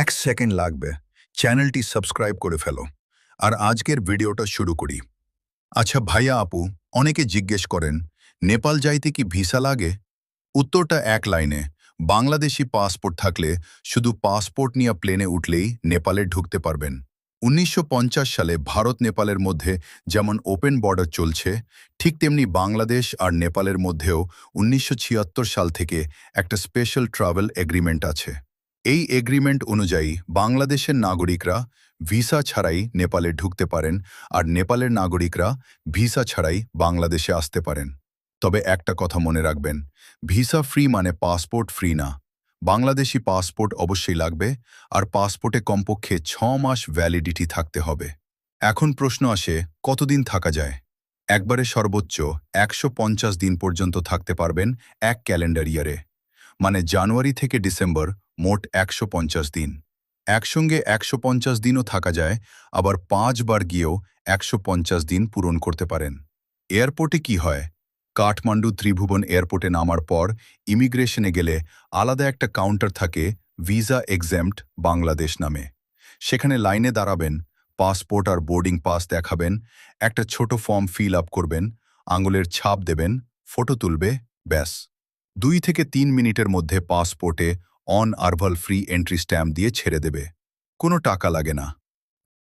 এক সেকেন্ড লাগবে। চ্যানেলটি সাবস্ক্রাইব করে ফেলো। আর আজকের ভিডিওটা শুরু করি। আচ্ছা ভাইয়া আপু, অনেকে জিজ্ঞেস করেন, নেপাল যাইতে কি ভিসা লাগে? উত্তরটা এক লাইনে, বাংলাদেশি পাসপোর্ট থাকলে শুধু পাসপোর্ট নিয়ে প্লেনে উঠলেই নেপালে ঢুকতে পারবেন। উনিশশো পঞ্চাশ সালে ভারত নেপালের মধ্যে যেমন ওপেন বর্ডার চলছে, ঠিক তেমনি বাংলাদেশ আর নেপালের মধ্যেও উনিশশো ছিয়াত্তর সাল থেকে একটা স্পেশাল ট্রাভেল এগ্রিমেন্ট আছে। এই এগ্রিমেন্ট অনুযায়ী বাংলাদেশের নাগরিকরা ভিসা ছাড়াই নেপালে ঢুকতে পারেন আর নেপালের নাগরিকরা ভিসা ছাড়াই বাংলাদেশে আসতে পারেন। তবে একটা কথা মনে রাখবেন ভিসা ফ্রি মানে পাসপোর্ট ফ্রি না। বাংলাদেশি পাসপোর্ট অবশ্যই লাগবে আর পাসপোর্টে কমপক্ষে ছ মাস ভ্যালিডিটি থাকতে হবে। এখন প্রশ্ন আসে, কতদিন থাকা যায়? একবারে সর্বোচ্চ একশো পঞ্চাশ দিন পর্যন্ত থাকতে পারবেন এক ক্যালেন্ডার ইয়ারে। মানে জানুয়ারি থেকে ডিসেম্বর, মোট একশো পঞ্চাশ দিন। একসঙ্গে একশো পঞ্চাশ দিনও থাকা যায়, আবার পাঁচবার গিয়েও একশো পঞ্চাশ দিন পূরণ করতে পারেন। এয়ারপোর্টে কি হয়? কাঠমান্ডু ত্রিভুবন এয়ারপোর্টে নামার পর ইমিগ্রেশনে গেলে আলাদা একটা কাউন্টার থাকে ভিসা এক্সাম্পট বাংলাদেশ নামে। সেখানে লাইনে দাঁড়াবেন, পাসপোর্ট আর বোর্ডিং পাস দেখাবেন, একটা ছোট ফর্ম ফিল আপ করবেন, আঙুলের ছাপ দেবেন, ফটো তুলবে, ব্যাস। দুই থেকে তিন মিনিটের মধ্যে পাসপোর্টে on arrival free entry stamp দিয়ে ছেড়ে দেবে। কোনো টাকা লাগে না।